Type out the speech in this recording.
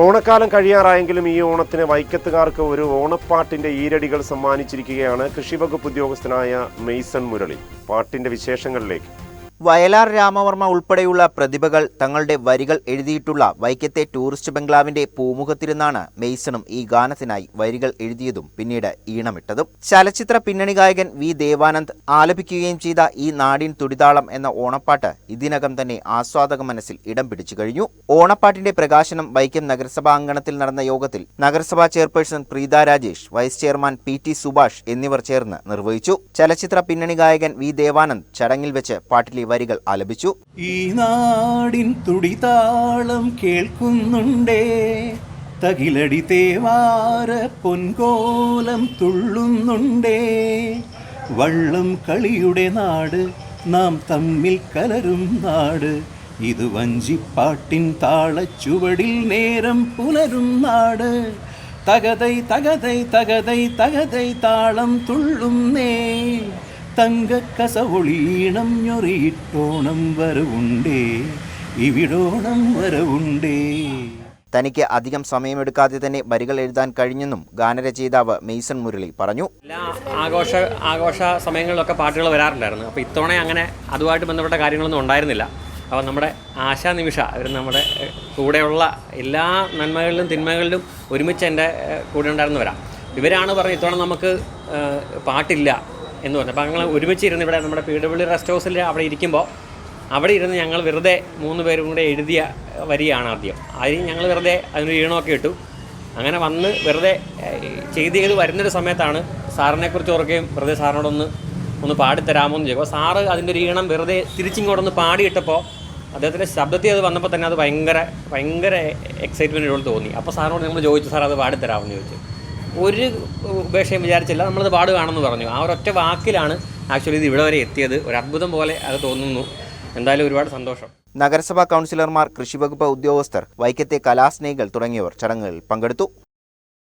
ഓണക്കാലം കഴിയാറായെങ്കിലും ഈ ഓണത്തിന് വൈക്കത്തുകാർക്ക് ഒരു ഓണപ്പാട്ടിന്റെ ഈരടികൾ സമ്മാനിച്ചിരിക്കുകയാണ് കൃഷിവകുപ്പ് ഉദ്യോഗസ്ഥനായ മെയ്സൺ മുരളി. പാട്ടിന്റെ വിശേഷങ്ങളിലേക്ക്. വയലാർ രാമവർമ്മ ഉൾപ്പെടെയുള്ള പ്രതിഭകൾ തങ്ങളുടെ വരികൾ എഴുതിയിട്ടുള്ള വൈക്കത്തെ ടൂറിസ്റ്റ് ബംഗ്ലാവിന്റെ പൂമുഖത്തിരുന്നാണ് മെയ്സണും ഈ ഗാനത്തിനായി വരികൾ എഴുതിയതും പിന്നീട് ഈണമിട്ടതും. ചലച്ചിത്ര പിന്നണി ഗായകൻ വി ദേവാനന്ദ് ആലപിക്കുകയും ചെയ്ത ഈ നാടിൻ തുടിതാളം എന്ന ഓണപ്പാട്ട് ഇതിനകം തന്നെ ആസ്വാദക മനസ്സിൽ ഇടം പിടിച്ചു കഴിഞ്ഞു. ഓണപ്പാട്ടിന്റെ പ്രകാശനം വൈക്കം നഗരസഭാ അങ്കണത്തിൽ നടന്ന യോഗത്തിൽ നഗരസഭാ chairperson Preetha Rajesh vice chairman P T Subhash എന്നിവർ ചേർന്ന് നിർവഹിച്ചു. ചലച്ചിത്ര പിന്നണി ഗായകൻ വി ദേവാനന്ദ് ചടങ്ങിൽ വെച്ച് പാട്ടിലെ വരികൾ ആലപിച്ചു. ഈ നാടിൻ തുടിതാളം കേൾക്കുന്നുണ്ടേ. തകിലടി തേവാര പൊൻകോലം തുള്ളുന്നുണ്ടേ. വള്ളം കളിയുടെ നാട് നാം തമ്മിൽ കലരും നാട്. ഇത് വഞ്ചിപ്പാട്ടിൻ താളച്ചുവടിൽ നേരം പുലരും നാട്. തകതൈ തകതൈ തകതൈ തകതൈ താളം തുള്ളുന്നേ. തങ്കക്കസവൊളീണം ഞൊറിയിട്ടോണം വരവുണ്ടേ ഇവിടോണം വരവുണ്ടേ. തനിക്ക് അധികം സമയമെടുക്കാതെ തന്നെ വരികൾ എഴുതാൻ കഴിഞ്ഞെന്നും ഗാനരചയിതാവ് മെയ്സൺ മുരളി പറഞ്ഞു. എല്ലാ ആഘോഷ ആഘോഷ സമയങ്ങളിലൊക്കെ പാട്ടുകൾ വരാറുണ്ടായിരുന്നു. അപ്പോൾ ഇത്തവണ അങ്ങനെ അതുമായിട്ട് ബന്ധപ്പെട്ട കാര്യങ്ങളൊന്നും ഉണ്ടായിരുന്നില്ല. അപ്പോൾ നമ്മുടെ ആശാ നിമിഷ അവർ നമ്മുടെ കൂടെയുള്ള എല്ലാ നന്മകളിലും തിന്മകളിലും ഒരുമിച്ച് എന്റെ കൂടെ ഉണ്ടായിരുന്നവരാണ് ഇവരാണ് പറഞ്ഞത് ഇത്തവണ നമുക്ക് പാട്ടില്ല. എന്ന് പറഞ്ഞു. അപ്പോൾ ഞങ്ങൾ ഒരുമിച്ച് ഇരുന്ന് ഇവിടെ നമ്മുടെ പി ഡബ്ല്യു റെസ്റ്റ് ഹൗസിൽ അവിടെ ഇരിക്കുമ്പോൾ അവിടെ ഇരുന്ന് ഞങ്ങൾ വെറുതെ മൂന്ന് പേരും കൂടെ എഴുതിയ വരിയാണ് ആദ്യം. അതിന് ഞങ്ങൾ വെറുതെ അതിനൊരു ഈണമൊക്കെ ഇട്ടു. അങ്ങനെ വന്ന് വെറുതെ ചെയ്ത് ചെയ്ത് വരുന്നൊരു സമയത്താണ് സാറിനെക്കുറിച്ച് ഓർക്കുകയും വെറുതെ സാറിനോടൊന്ന് ഒന്ന് പാടിത്തരാമോ എന്ന് ചോദിക്കും സാറ് അതിന്റെ ഒരു ഈണം വെറുതെ തിരിച്ചിങ്ങോട്ടൊന്ന് പാടിയിട്ടപ്പോൾ അദ്ദേഹത്തിന്റെ ശബ്ദത്തിൽ അത് വന്നപ്പോൾ തന്നെ അത് ഭയങ്കര ഭയങ്കര എക്സൈറ്റ്മെന്റിനോട് തോന്നി. അപ്പോൾ സാറിനോട് നമ്മൾ ചോദിച്ചു സാർ അത് പാടിത്തരാമെന്ന് ചോദിച്ചു. ഒരു ഉപേക്ഷയും വിചാരിച്ചില്ല. നമ്മളത് പാടുകയാണെന്ന് പറഞ്ഞു. ആ ഒരൊറ്റ വാക്കിലാണ് ആക്ച്വലി ഇത് ഇവിടെ വരെ എത്തിയത്. ഒരു അത്ഭുതം പോലെ അത് തോന്നുന്നു. എന്തായാലും ഒരുപാട് സന്തോഷം. നഗരസഭാ കൗൺസിലർമാർ കൃഷിവകുപ്പ് ഉദ്യോഗസ്ഥർ വൈക്കത്തെ കലാസ്നേഹികൾ തുടങ്ങിയവർ ചടങ്ങുകളിൽ പങ്കെടുത്തു.